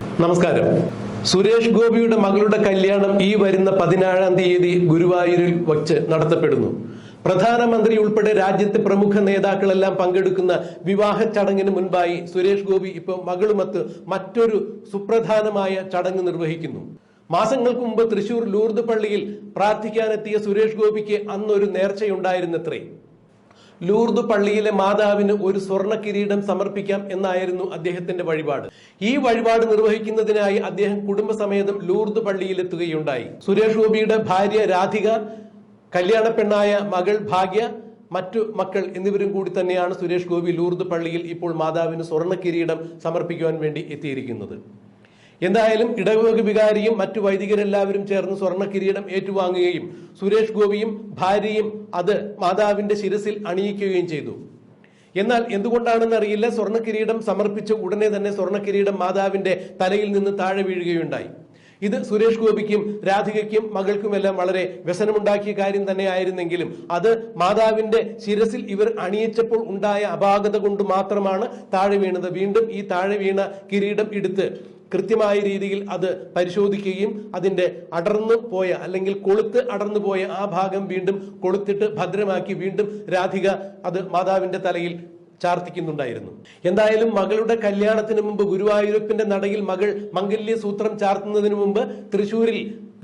നമസ്കാരം. സുരേഷ് ഗോപിയുടെ മകളുടെ കല്യാണം ഈ വരുന്ന പതിനാറാം തീയതി ഗുരുവായൂരിൽ വച്ച് നടത്തപ്പെടുന്നു. പ്രധാനമന്ത്രി ഉൾപ്പെടെ രാജ്യത്തെ പ്രമുഖ നേതാക്കളെല്ലാം പങ്കെടുക്കുന്ന വിവാഹ ചടങ്ങിന് മുൻപായി സുരേഷ് ഗോപി ഇപ്പോൾ മകളുമത്ത് മറ്റൊരു സുപ്രധാനമായ ചടങ്ങ് നിർവഹിക്കുന്നു. മാസങ്ങൾക്ക് മുമ്പ് തൃശൂർ ലൂർദ് പള്ളിയിൽ പ്രാർത്ഥിക്കാനെത്തിയ സുരേഷ് ഗോപിക്ക് അന്നൊരു നേർച്ചയുണ്ടായിരുന്നത്രേ. ലൂർദ് പള്ളിയിലെ മാതാവിന് ഒരു സ്വർണ കിരീടം സമർപ്പിക്കാം എന്നായിരുന്നു അദ്ദേഹത്തിന്റെ വഴിപാട്. ഈ വഴിപാട് നിർവഹിക്കുന്നതിനായി അദ്ദേഹം കുടുംബസമേതം ലൂർദ് പള്ളിയിലെത്തുകയുണ്ടായി. സുരേഷ് ഗോപിയുടെ ഭാര്യ രാധിക കല്യാണ പെണ്ണായ മകൾ ഭാഗ്യ മറ്റു മക്കൾ എന്നിവരും കൂടി തന്നെയാണ് സുരേഷ് ഗോപി ലൂർദ് പള്ളിയിൽ ഇപ്പോൾ മാതാവിന് സ്വർണ കിരീടം സമർപ്പിക്കുവാൻ വേണ്ടി എത്തിയിരിക്കുന്നത്. എന്തായാലും ഇടവക വികാരിയും മറ്റു വൈദികരെല്ലാവരും ചേർന്ന് സ്വർണ കിരീടം ഏറ്റുവാങ്ങുകയും സുരേഷ് ഗോപിയും ഭാര്യയും അത് മാതാവിന്റെ ശിരസിൽ അണിയിക്കുകയും ചെയ്തു. എന്നാൽ എന്തുകൊണ്ടാണെന്ന് അറിയില്ല സ്വർണ കിരീടം സമർപ്പിച്ച ഉടനെ തന്നെ സ്വർണ കിരീടം മാതാവിന്റെ തലയിൽ നിന്ന് താഴെ വീഴുകയുണ്ടായി. ഇത് സുരേഷ് ഗോപിക്കും രാധികയ്ക്കും മകൾക്കുമെല്ലാം വളരെ വ്യസനമുണ്ടാക്കിയ കാര്യം തന്നെയായിരുന്നെങ്കിലും അത് മാതാവിന്റെ ശിരസിൽ ഇവർ അണിയിച്ചപ്പോൾ ഉണ്ടായ അപാകത കൊണ്ട് മാത്രമാണ് താഴെ വീണത്. വീണ്ടും ഈ താഴെ വീണ കിരീടം എടുത്ത് കൃത്യമായ രീതിയിൽ അത് പരിശോധിക്കുകയും അതിന്റെ അടർന്നു പോയ അല്ലെങ്കിൽ കൊളുത്ത് അടർന്നു പോയ ആ ഭാഗം വീണ്ടും കൊളുത്തിട്ട് ഭദ്രമാക്കി വീണ്ടും രാധിക അത് മാതാവിന്റെ തലയിൽ ചാർത്തിക്കുന്നുണ്ടായിരുന്നു. എന്തായാലും മകളുടെ കല്യാണത്തിന് മുമ്പ് ഗുരുവായൂരപ്പന്റെ നടയിൽ മകൾ മംഗല്യ സൂത്രം ചാർത്തുന്നതിന് മുമ്പ് തൃശൂരിൽ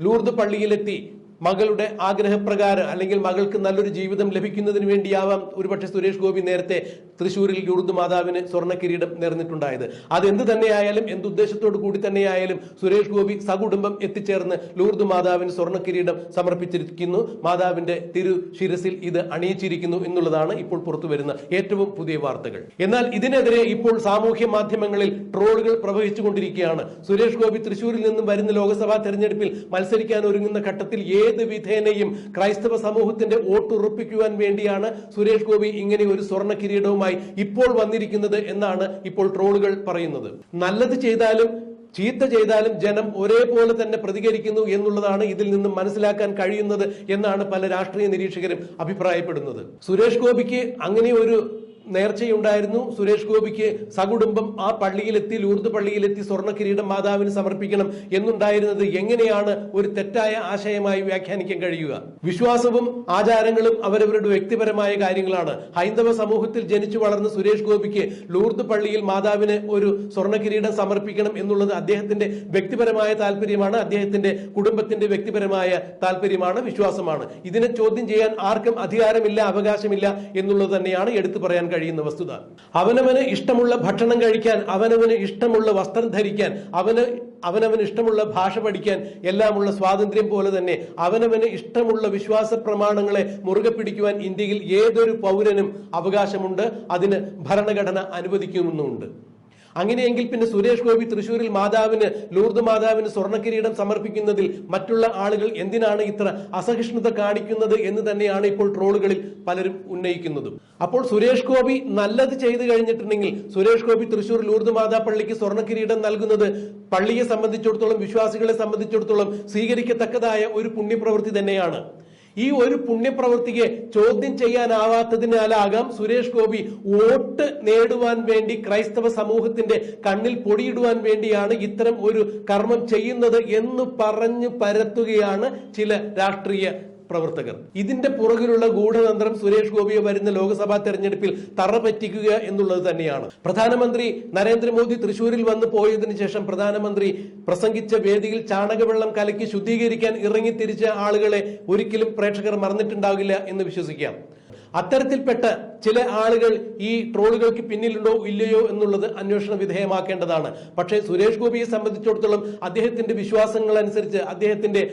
ലൂർദ് പള്ളിയിലെത്തി മകളുടെ ആഗ്രഹപ്രകാരം അല്ലെങ്കിൽ മകൾക്ക് നല്ലൊരു ജീവിതം ലഭിക്കുന്നതിന് വേണ്ടിയാവാം ഒരുപക്ഷെ സുരേഷ് ഗോപി നേരത്തെ തൃശ്ശൂരിൽ ലൂർദ് മാതാവിന് സ്വർണ കിരീടം നേർന്നിട്ടുണ്ടായത്. അതെന്ത് തന്നെയായാലും എന്തുദ്ദേശത്തോടു കൂടി തന്നെയായാലും സുരേഷ് ഗോപി സകുടുംബം എത്തിച്ചേർന്ന് ലൂർദ് മാതാവിന് സ്വർണ കിരീടം സമർപ്പിച്ചിരിക്കുന്നു. മാതാവിന്റെ തിരു ശിരസിൽ ഇത് അണിയിച്ചിരിക്കുന്നു എന്നുള്ളതാണ് ഇപ്പോൾ പുറത്തു വരുന്ന ഏറ്റവും പുതിയ വാർത്തകൾ. എന്നാൽ ഇതിനെതിരെ ഇപ്പോൾ സാമൂഹ്യ മാധ്യമങ്ങളിൽ ട്രോളുകൾ പ്രവഹിച്ചുകൊണ്ടിരിക്കുകയാണ്. സുരേഷ് ഗോപി തൃശ്ശൂരിൽ നിന്നും വരുന്ന ലോക്സഭാ തെരഞ്ഞെടുപ്പിൽ മത്സരിക്കാൻ ഒരുങ്ങുന്ന ഘട്ടത്തിൽ ഏത് വിധേനയും ക്രൈസ്തവ സമൂഹത്തിന്റെ വോട്ടുറപ്പിക്കുവാൻ വേണ്ടിയാണ് സുരേഷ് ഗോപി ഇങ്ങനെ ഒരു സ്വർണ കിരീടവുമായി ഇപ്പോൾ വന്നിരിക്കുന്നത് എന്നാണ് ഇപ്പോൾ ട്രോളുകൾ പറയുന്നത്. നല്ലത് ചെയ്താലും ചീത്ത ചെയ്താലും ജനം ഒരേപോലെ തന്നെ പ്രതികരിക്കുന്നു എന്നുള്ളതാണ് ഇതിൽ നിന്നും മനസ്സിലാക്കാൻ കഴിയുന്നത് എന്നാണ് പല രാഷ്ട്രീയ നിരീക്ഷകരും അഭിപ്രായപ്പെടുന്നത്. സുരേഷ് ഗോപിക്ക് അങ്ങനെ ഒരു നേർച്ചയുണ്ടായിരുന്നു. സുരേഷ് ഗോപിക്ക് സകുടുംബം ആ പള്ളിയിലെത്തി ലൂർദ് പള്ളിയിലെത്തി സ്വർണ കിരീടം മാതാവിന് സമർപ്പിക്കണം എന്നുണ്ടായിരുന്നത് എങ്ങനെയാണ് ഒരു തെറ്റായ ആശയമായി വ്യാഖ്യാനിക്കാൻ കഴിയുക? വിശ്വാസവും ആചാരങ്ങളും അവരവരുടെ വ്യക്തിപരമായ കാര്യങ്ങളാണ്. ഹൈന്ദവ സമൂഹത്തിൽ ജനിച്ചു വളർന്ന സുരേഷ് ഗോപിക്ക് ലൂർദ് പള്ളിയിൽ മാതാവിന് ഒരു സ്വർണ കിരീടം സമർപ്പിക്കണം എന്നുള്ളത് അദ്ദേഹത്തിന്റെ വ്യക്തിപരമായ താല്പര്യമാണ് അദ്ദേഹത്തിന്റെ കുടുംബത്തിന്റെ വ്യക്തിപരമായ താല്പര്യമാണ് വിശ്വാസമാണ്. ഇതിനെ ചോദ്യം ചെയ്യാൻ ആർക്കും അധികാരമില്ല അവകാശമില്ല എന്നുള്ളത് തന്നെയാണ് എടുത്തു പറയാൻ കഴിയുന്ന വസ്തുത. അവനവന് ഇഷ്ടമുള്ള ഭക്ഷണം കഴിക്കാൻ അവനവന് ഇഷ്ടമുള്ള വസ്ത്രം ധരിക്കാൻ അവന് അവനവന് ഇഷ്ടമുള്ള ഭാഷ പഠിക്കാൻ എല്ലാമുള്ള സ്വാതന്ത്ര്യം പോലെ തന്നെ അവനവന് ഇഷ്ടമുള്ള വിശ്വാസ പ്രമാണങ്ങളെ മുറുകെ പിടിക്കുവാൻ ഇന്ത്യയിൽ ഏതൊരു പൗരനും അവകാശമുണ്ട്. അതിന് ഭരണഘടന അനുവദിക്കുന്നുമുണ്ട്. അങ്ങനെയെങ്കിൽ പിന്നെ സുരേഷ് ഗോപി തൃശൂരിൽ മാതാവിന് ലൂർദ് മാതാവിന് സ്വർണക്കിരീടം സമർപ്പിക്കുന്നതിൽ മറ്റുള്ള ആളുകൾ എന്തിനാണ് ഇത്ര അസഹിഷ്ണുത കാണിക്കുന്നത് എന്ന് തന്നെയാണ് ഇപ്പോൾ ട്രോളുകളിൽ പലരും ഉന്നയിക്കുന്നതും. അപ്പോൾ സുരേഷ് ഗോപി നല്ലത് ചെയ്തു കഴിഞ്ഞിട്ടുണ്ടെങ്കിൽ സുരേഷ് ഗോപി തൃശൂർ ലൂർദ് മാതാ പള്ളിക്ക് സ്വർണക്കിരീടം നൽകുന്നത് പള്ളിയെ സംബന്ധിച്ചിടത്തോളം വിശ്വാസികളെ സംബന്ധിച്ചിടത്തോളം സ്വീകരിക്കത്തക്കതായ ഒരു പുണ്യപ്രവൃത്തി തന്നെയാണ്. ഈ ഒരു പുണ്യപ്രവൃത്തിയെ ചോദ്യം ചെയ്യാനാവാത്തതിനാലാകാം സുരേഷ് ഗോപി വോട്ട് നേടുവാൻ വേണ്ടി ക്രൈസ്തവ സമൂഹത്തിന്റെ കണ്ണിൽ പൊടിയിടുവാൻ വേണ്ടിയാണ് ഇത്തരം ഒരു കർമ്മം ചെയ്യുന്നത് എന്ന് പറഞ്ഞു പരത്തുകയാണ് ചില രാഷ്ട്രീയ പ്രവർത്തകർ. ഇതിന്റെ പുറകിലുള്ള ഗൂഢതന്ത്രം സുരേഷ് ഗോപിയെ വരുന്ന ലോക്സഭാ തെരഞ്ഞെടുപ്പിൽ തറ പറ്റിക്കുക എന്നുള്ളത് തന്നെയാണ്. പ്രധാനമന്ത്രി നരേന്ദ്രമോദി തൃശൂരിൽ വന്ന് പോയതിനു ശേഷം പ്രധാനമന്ത്രി പ്രസംഗിച്ച വേദിയിൽ ചാണകവെള്ളം കലക്കി ശുദ്ധീകരിക്കാൻ ഇറങ്ങി തിരിച്ച ആളുകളെ ഒരിക്കലും പ്രേക്ഷകർ മറന്നിട്ടുണ്ടാകില്ല എന്ന് വിശ്വസിക്കാം. അത്തരത്തിൽപ്പെട്ട ചില ആളുകൾ ഈ ട്രോളുകൾക്ക് പിന്നിലുണ്ടോ ഇല്ലയോ എന്നുള്ളത് അന്വേഷണ വിധേയമാക്കേണ്ടതാണ്. പക്ഷേ സുരേഷ് ഗോപിയെ സംബന്ധിച്ചിടത്തോളം അദ്ദേഹത്തിന്റെ വിശ്വാസങ്ങൾ അനുസരിച്ച് അദ്ദേഹത്തിന്റെ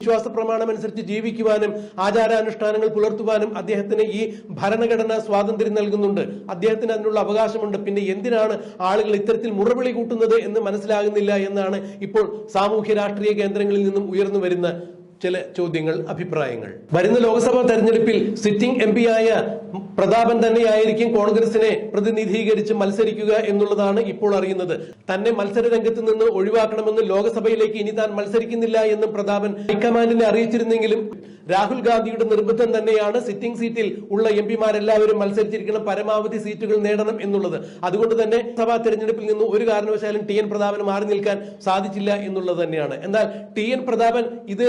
വിശ്വാസ പ്രമാണം അനുസരിച്ച് ജീവിക്കുവാനും ആചാരാനുഷ്ഠാനങ്ങൾ പുലർത്തുവാനും അദ്ദേഹത്തിന് ഈ ഭരണഘടന സ്വാതന്ത്ര്യം നൽകുന്നുണ്ട്. അദ്ദേഹത്തിന് അതിനുള്ള അവകാശമുണ്ട്. പിന്നെ എന്തിനാണ് ആളുകൾ ഇത്തരത്തിൽ മുറവിളി കൂട്ടുന്നത് എന്ന് മനസ്സിലാകുന്നില്ല എന്നാണ് ഇപ്പോൾ സാമൂഹ്യ രാഷ്ട്രീയ കേന്ദ്രങ്ങളിൽ നിന്നും ഉയർന്നു വരുന്ന ചില ചോദ്യങ്ങൾ അഭിപ്രായങ്ങൾ. വരുന്ന ലോക്സഭാ തെരഞ്ഞെടുപ്പിൽ സിറ്റിംഗ് എം ആയ പ്രതാപൻ തന്നെയായിരിക്കും കോൺഗ്രസിനെ പ്രതിനിധീകരിച്ച് മത്സരിക്കുക എന്നുള്ളതാണ് ഇപ്പോൾ അറിയുന്നത്. തന്നെ മത്സര രംഗത്ത് നിന്ന് ഒഴിവാക്കണമെന്ന് ലോക്സഭയിലേക്ക് ഇനി താൻ മത്സരിക്കുന്നില്ല എന്നും പ്രതാപൻ ഹൈക്കമാൻഡിനെ അറിയിച്ചിരുന്നെങ്കിലും രാഹുൽ ഗാന്ധിയുടെ നിർബന്ധം തന്നെയാണ് സിറ്റിംഗ് സീറ്റിൽ ഉള്ള എം പിമാരെല്ലാവരും മത്സരിച്ചിരിക്കണം പരമാവധി സീറ്റുകൾ നേടണം എന്നുള്ളത്. അതുകൊണ്ട് തന്നെ സഭാ തെരഞ്ഞെടുപ്പിൽ നിന്ന് ഒരു കാരണവശാലും ടി എൻ പ്രതാപന് മാറി നിൽക്കാൻ സാധിച്ചില്ല എന്നുള്ളത് തന്നെയാണ്. എന്നാൽ ടി എൻ പ്രതാപൻ ഇത്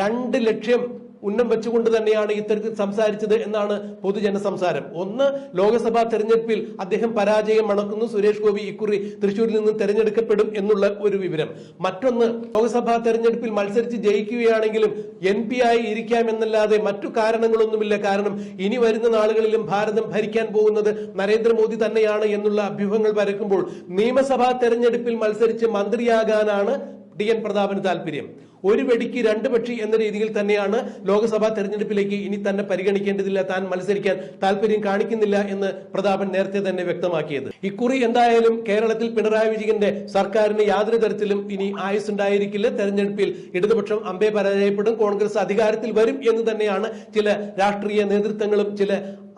രണ്ട് ലക്ഷ്യം ഉന്നം വെച്ചുകൊണ്ട് തന്നെയാണ് ഇത്തരത്തിൽ സംസാരിച്ചത് എന്നാണ് പൊതുജന സംസാരം. ഒന്ന് ലോക്സഭാ തെരഞ്ഞെടുപ്പിൽ അദ്ദേഹം പരാജയം മണക്കുന്നു സുരേഷ് ഗോപി ഇക്കുറി തൃശൂരിൽ നിന്ന് തെരഞ്ഞെടുക്കപ്പെടും എന്നുള്ള ഒരു വിവരം. മറ്റൊന്ന് ലോക്സഭാ തെരഞ്ഞെടുപ്പിൽ മത്സരിച്ച് ജയിക്കുകയാണെങ്കിലും എൻ പി ആയി ഇരിക്കാം എന്നല്ലാതെ മറ്റു കാരണങ്ങളൊന്നുമില്ല. കാരണം ഇനി വരുന്ന നാളുകളിലും ഭാരതം ഭരിക്കാൻ പോകുന്നത് നരേന്ദ്രമോദി തന്നെയാണ് എന്നുള്ള അഭ്യൂഹങ്ങൾ പരക്കുമ്പോൾ നിയമസഭാ തെരഞ്ഞെടുപ്പിൽ മത്സരിച്ച് മന്ത്രിയാകാനാണ് ഡി എൻ പ്രതാപന് താല്പര്യം. ഒരു വെടിക്ക് രണ്ട് പക്ഷി എന്ന രീതിയിൽ തന്നെയാണ് ലോക്സഭാ തെരഞ്ഞെടുപ്പിലേക്ക് ഇനി തന്നെ പരിഗണിക്കേണ്ടതില്ല. താൻ മത്സരിക്കാൻ താല്പര്യം കാണിക്കുന്നില്ല എന്ന് പ്രതാപൻ നേരത്തെ തന്നെ വ്യക്തമാക്കിയത്. ഇക്കുറി എന്തായാലും കേരളത്തിൽ പിണറായി വിജയന്റെ സർക്കാരിന് യാതൊരു തരത്തിലും ഇനി ആയുസ് ഉണ്ടായിരിക്കില്ല തെരഞ്ഞെടുപ്പിൽ ഇടതുപക്ഷം അമ്പേ പരാജയപ്പെടും കോൺഗ്രസ് അധികാരത്തിൽ വരും എന്ന് തന്നെയാണ് ചില രാഷ്ട്രീയ നേതൃത്വങ്ങളും ചില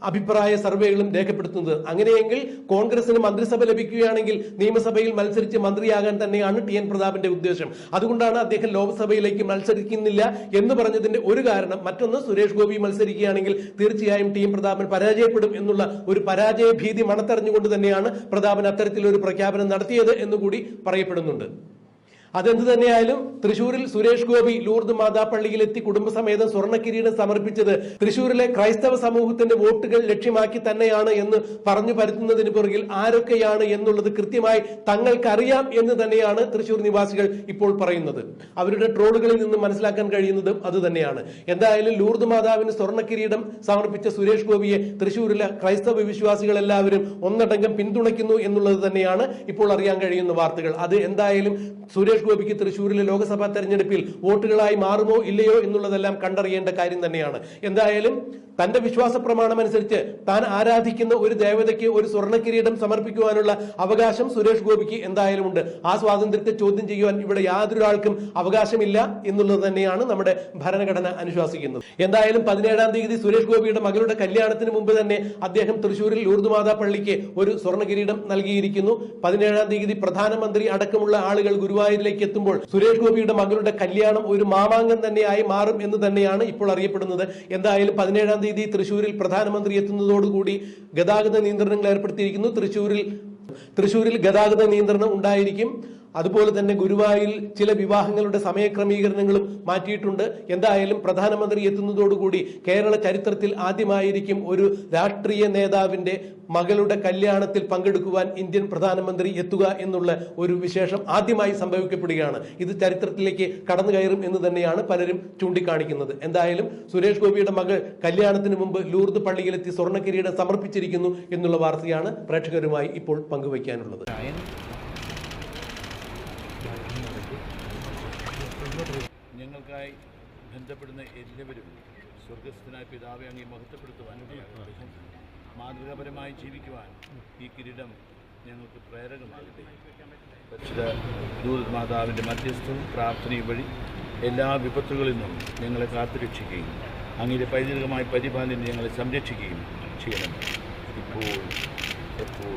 അഭിപ്രായ സർവേകളും രേഖപ്പെടുത്തുന്നത്. അങ്ങനെയെങ്കിൽ കോൺഗ്രസിന് മന്ത്രിസഭ ലഭിക്കുകയാണെങ്കിൽ നിയമസഭയിൽ മത്സരിച്ച് മന്ത്രിയാകാൻ തന്നെയാണ് ടി എൻ പ്രതാപിന്റെ ഉദ്ദേശം. അതുകൊണ്ടാണ് അദ്ദേഹം ലോക്സഭയിലേക്ക് മത്സരിക്കുന്നില്ല എന്ന് പറഞ്ഞതിന്റെ ഒരു കാരണം മറ്റൊന്ന് സുരേഷ് ഗോപി മത്സരിക്കുകയാണെങ്കിൽ തീർച്ചയായും ടി എൻ പ്രതാപൻ പരാജയപ്പെടും എന്നുള്ള ഒരു പരാജയ ഭീതി മണത്തറിഞ്ഞുകൊണ്ട് തന്നെയാണ് പ്രതാപൻ അത്തരത്തിലൊരു പ്രഖ്യാപനം നടത്തിയത് എന്നുകൂടി പറയപ്പെടുന്നുണ്ട്. അതെന്ത് തന്നെയായാലും തൃശൂരിൽ സുരേഷ് ഗോപി ലൂർദ് മാതാപ്പള്ളിയിലെത്തി കുടുംബസമേതം സ്വർണ കിരീടം സമർപ്പിച്ചത് തൃശൂരിലെ ക്രൈസ്തവ സമൂഹത്തിന്റെ വോട്ടുകൾ ലക്ഷ്യമാക്കി തന്നെയാണ് എന്ന് പറഞ്ഞു പരത്തുന്നതിന് പുറകിൽ ആരൊക്കെയാണ് എന്നുള്ളത് കൃത്യമായി തങ്ങൾക്കറിയാം എന്ന് തന്നെയാണ് തൃശൂർ നിവാസികൾ ഇപ്പോൾ പറയുന്നത്. അവരുടെ ട്രോളുകളിൽ നിന്ന് മനസ്സിലാക്കാൻ കഴിയുന്നതും അത് തന്നെയാണ്. എന്തായാലും ലൂർദ് മാതാവിന് സ്വർണ കിരീടം സമർപ്പിച്ച സുരേഷ് ഗോപിയെ തൃശൂരിലെ ക്രൈസ്തവ വിശ്വാസികൾ എല്ലാവരും ഒന്നടങ്കം പിന്തുണയ്ക്കുന്നു എന്നുള്ളത് തന്നെയാണ് ഇപ്പോൾ അറിയാൻ കഴിയുന്ന വാർത്തകൾ. അത് എന്തായാലും സുരേഷ് ഗോപിക്ക് തൃശൂരിലെ ലോക്സഭാ തെരഞ്ഞെടുപ്പിൽ വോട്ടുകളായി മാറുമോ ഇല്ലയോ എന്നുള്ളതെല്ലാം കണ്ടറിയേണ്ട കാര്യം തന്നെയാണ്. എന്തായാലും തന്റെ വിശ്വാസ പ്രമാണം അനുസരിച്ച് താൻ ആരാധിക്കുന്ന ഒരു ദേവതയ്ക്ക് ഒരു സ്വർണ കിരീടം സമർപ്പിക്കുവാനുള്ള അവകാശം സുരേഷ് ഗോപിക്ക് എന്തായാലും ഉണ്ട്. ആ സ്വാതന്ത്ര്യത്തെ ചോദ്യം ചെയ്യുവാൻ ഇവിടെ യാതൊരാൾക്കും അവകാശമില്ല എന്നുള്ളത് തന്നെയാണ് നമ്മുടെ ഭരണഘടന അനുശാസിക്കുന്നത്. എന്തായാലും പതിനേഴാം തീയതി സുരേഷ് ഗോപിയുടെ മകളുടെ കല്യാണത്തിന് മുമ്പ് തന്നെ അദ്ദേഹം തൃശൂരിൽ ലൂർദുമാതാ പള്ളിക്ക് ഒരു സ്വർണ കിരീടം നൽകിയിരിക്കുന്നു. പതിനേഴാം തീയതി പ്രധാനമന്ത്രി അടക്കമുള്ള ആളുകൾ ഗുരുവായൂരിലേക്ക് എത്തുമ്പോൾ സുരേഷ് ഗോപിയുടെ മകളുടെ കല്യാണം ഒരു മാമാങ്കം തന്നെയായി മാറും എന്ന് തന്നെയാണ് ഇപ്പോൾ അറിയപ്പെടുന്നത്. എന്തായാലും പതിനേഴാം തീയതി തൃശൂരിൽ പ്രധാനമന്ത്രി എത്തുന്നതോടുകൂടി ഗതാഗത നിയന്ത്രണങ്ങൾ ഏർപ്പെടുത്തിയിരിക്കുന്നു. തൃശൂരിൽ തൃശൂരിൽ ഗതാഗത നിയന്ത്രണം ഉണ്ടായിരിക്കും. അതുപോലെ തന്നെ ഗുരുവായൂരിൽ ചില വിവാഹങ്ങളുടെ സമയക്രമീകരണങ്ങളും മാറ്റിയിട്ടുണ്ട്. എന്തായാലും പ്രധാനമന്ത്രി എത്തുന്നതോടുകൂടി കേരള ചരിത്രത്തിൽ ആദ്യമായിരിക്കും ഒരു രാഷ്ട്രീയ നേതാവിന്റെ മകളുടെ കല്യാണത്തിൽ പങ്കെടുക്കുവാൻ ഇന്ത്യൻ പ്രധാനമന്ത്രി എത്തുക എന്നുള്ള ഒരു വിശേഷം ആദ്യമായി സംഭവിക്കപ്പെടുകയാണ്. ഇത് ചരിത്രത്തിലേക്ക് കടന്നു കയറും എന്ന് തന്നെയാണ് പലരും ചൂണ്ടിക്കാണിക്കുന്നത്. എന്തായാലും സുരേഷ് ഗോപിയുടെ മകൾ കല്യാണത്തിന് മുമ്പ് ലൂർദ് പള്ളിയിലെത്തി സ്വർണ കിരീടം സമർപ്പിച്ചിരിക്കുന്നു എന്നുള്ള വാർത്തയാണ് പ്രേക്ഷകരുമായി ഇപ്പോൾ പങ്കുവയ്ക്കാനുള്ളത്. ഞങ്ങൾക്കായി ബന്ധപ്പെടുന്ന എല്ലാവരും സ്വർഗസ്ഥനായ പിതാവെ അങ്ങേ മഹത്വപ്പെടുത്തുവാൻ മാതൃകാപരമായി ജീവിക്കുവാൻ ഈ കിരീടം ഞങ്ങൾക്ക് പ്രേരകമാകട്ടെ. പരിശുദ്ധ ദൂത് മാതാവിന്റെ മധ്യസ്ഥവും പ്രാർത്ഥനയും വഴി എല്ലാ വിപത്തുകളിൽ നിന്നും ഞങ്ങളെ കാത്തുരക്ഷിക്കുകയും അങ്ങയുടെ പൈതൃകമായ പരിപാലനം ഞങ്ങളെ സംരക്ഷിക്കുകയും ചെയ്യണം. ഇപ്പോൾ എപ്പോൾ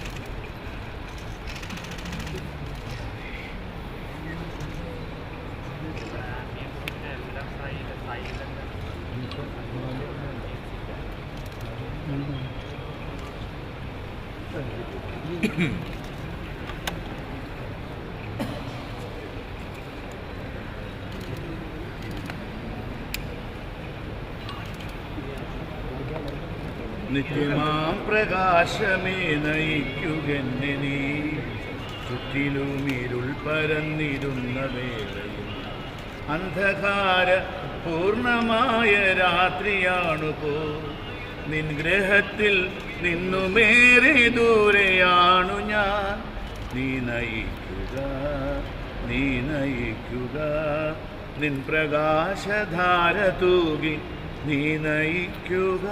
നിത്യമാം പ്രകാശമേ നയിക്കുകെന്നെ നീ. ചുറ്റിലും ഇരുൾ പരന്നിരുന്ന വേളയിൽ അന്ധകാര പൂർണമായ രാത്രിയാണു പോ നിൻ ഗ്രഹത്തിൽ നിന്നുമേറെ ദൂരെയാണു ഞാൻ. നീ നയിക്കുക നീ നയിക്കുക. നിൻ പ്രകാശധാര തൂകി നീ നയിക്കുക.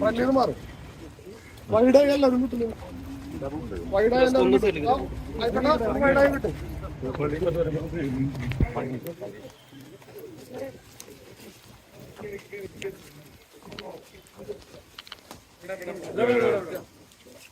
വണ്ടിയിൽ മാറും വൈഡായല്ല ഒരു കിട്ടില്ല വൈഡായ വൈഡായ കിട്ടും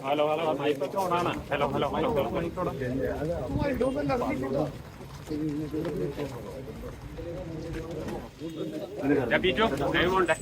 ഹലോ ഹലോ മൈക്ക് ഓണാണ് ഹലോ ഹലോ ഹലോ വൈഡൊന്നല്ല ബീറ്റോ ദൈവമുണ്ടേ ഉണ്ടേ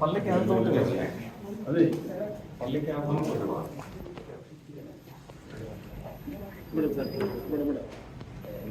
పల్లెకి ఎంత ఉంటుంది అదే పల్లెకి ఎంత ఉంటుంది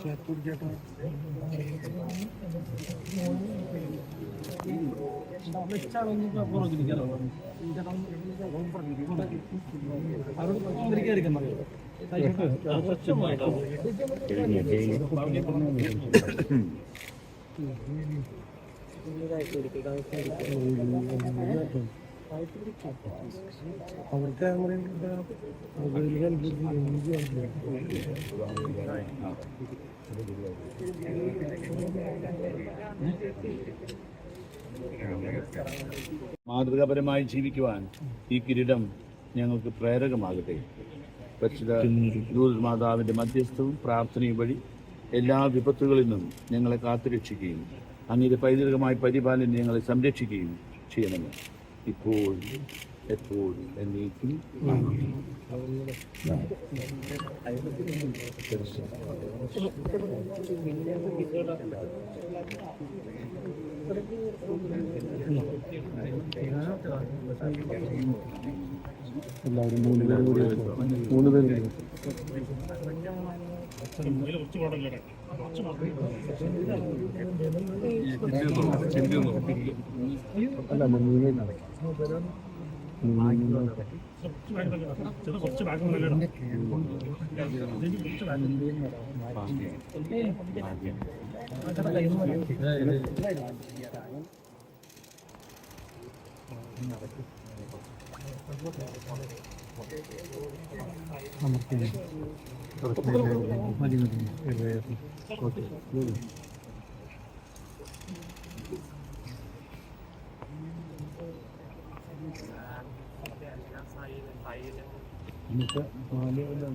ചേർത്തൂർ ചേട്ടാ അവരോട് പത്രം തിരികെ എടുക്കാൻ പറയുമോ മാതൃകാപരമായി ജീവിക്കുവാൻ ഈ കിരീടം ഞങ്ങൾക്ക് പ്രേരകമാകട്ടെ. പരിശുദ്ധ ദൂത് മാതാവിന്റെ മധ്യസ്ഥവും പ്രാർത്ഥനയും വഴി എല്ലാ വിപത്തുകളിൽ നിന്നും ഞങ്ങളെ കാത്തുരക്ഷിക്കുകയും അങ്ങയുടെ പൈതൃകമായി പരിപാലനം ഞങ്ങളെ സംരക്ഷിക്കുകയും ചെയ്യണമേ. ഇപ്പോൾ എപ്പോഴും എന്നേക്കും ആമേൻ. കുറച്ച് പാടല്ലേ ചെറു കുറച്ച് ബാഗ് നല്ലിടാം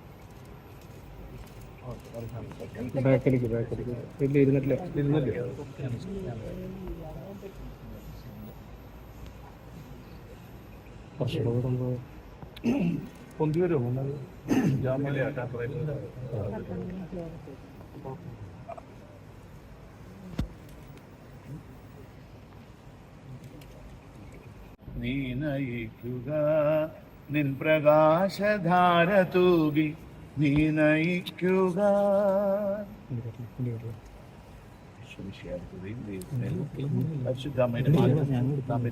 ബാക്കിലേക്ക് ബാക്കിലേക്ക്. ഇല്ല ഇരുന്നിട്ടില്ല. ഇരുന്നില്ല പൊന്തി വരുമോ നീ നയിക്കുക നിൻ പ്രകാശധാര തൂകി നീ നയിക്കുക പരിശുദ്ധമ്മയുടെ മാധ്യസ്ഥം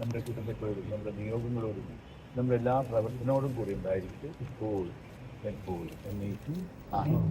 നമ്മുടെ കുടുംബത്തോടും നമ്മുടെ നിയോഗങ്ങളോടും നമ്മുടെ എല്ലാ പ്രവർത്തനോടും കൂടി ഉണ്ടായിരിക്കും ഇപ്പോൾ എപ്പോൾ എന്നേക്കും ആമേൻ